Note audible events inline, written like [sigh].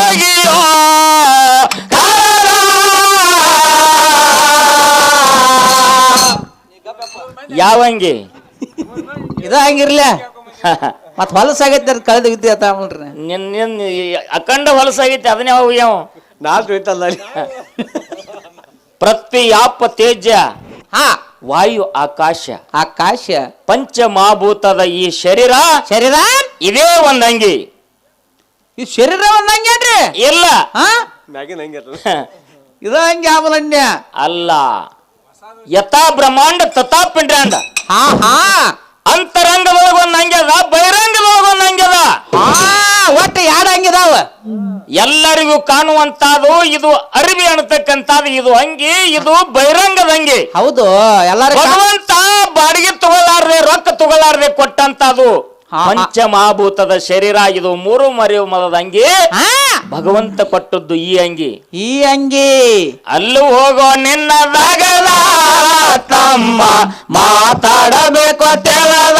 ಹೋಗಿಯೋ ಯಾವಂಗಿ ಇದಂಗಿರ್ಲ ಮತ್ ಹೊಲಸಾಗೈತಿ ಅದ್ ಕಳೆದ ವಿದ್ಯೆ ತಗೊಂಡ್ರಿ ನಿನ್ ಅಖಂಡ ಹೊಲಸಾಗೈತಿ ಅದನ್ನೇ ಹೋಗಿ ಯಾವ ನಾಲ್ಕು ಐತಲ್ಲ ಪ್ರತಿ ಯಾಪ ತೇಜ ಹಾ. ವಾಯು ಆಕಾಶ ಆಕಾಶ. ಪಂಚಮಹಾಭೂತದ ಈ ಶರೀರ ಶರೀರ? ಇದೇ ಒಂದಂಗಿ. ಈ ಶರೀರ ಒಂದ್ ಹಂಗೇನ್ರಿ ಇಲ್ಲ. ಹಾ? ಮ್ಯಾಗಿನ ಹಂಗೆ [laughs] ಇದ ಹಂಗೆ ಆಮಲನ್ಯ ಅಲ್ಲ. ಯಥಾ ಬ್ರಹ್ಮಾಂಡ ತಥಾ ಪಿಂಡ್ರಾಂಡ. ಹಾ ಹಾ. ಅಂತರಂಗದೊಳಗ ಒಂದ್ ಹಂಗ್ಯದ ಬಹಿರಂಗದೊಳಗ ಒಂದ್ ಹಂಗ್ಯದ ಹಾ ಒಟ್ಟು ಎರಡು ಹಂಗಿದಾವ ಎಲ್ಲರಿಗೂ ಕಾಣುವಂತಾದು ಇದು ಅರಿವಿ ಅನ್ನತಕ್ಕಂತಾದ ಇದು ಅಂಗಿ ಇದು ಬಹಿರಂಗದ ಅಂಗಿ ಹೌದು ಎಲ್ಲರಿಗೂ ಭಗವಂತ ಬಾಡಿಗೆ ತಗೊಳ್ಳಾರ್ದೆ ರೊಕ್ಕ ತಗೊಳ್ಳಾರ್ದೆ ಕೊಟ್ಟಂತಾದು. ಪಂಚಮಹಾಭೂತದ ಶರೀರ ಇದು ಮೂರು ಮರಿಯು ಮದದ ಅಂಗಿ. ಭಗವಂತ ಕೊಟ್ಟದ್ದು ಈ ಅಂಗಿ. ಈ ಅಂಗಿ. ಅಲ್ಲೂ ಹೋಗೋ ನಿನ್ನ ತಮ್ಮ ಮಾತಾಡಬೇಕು ತೆಳದ.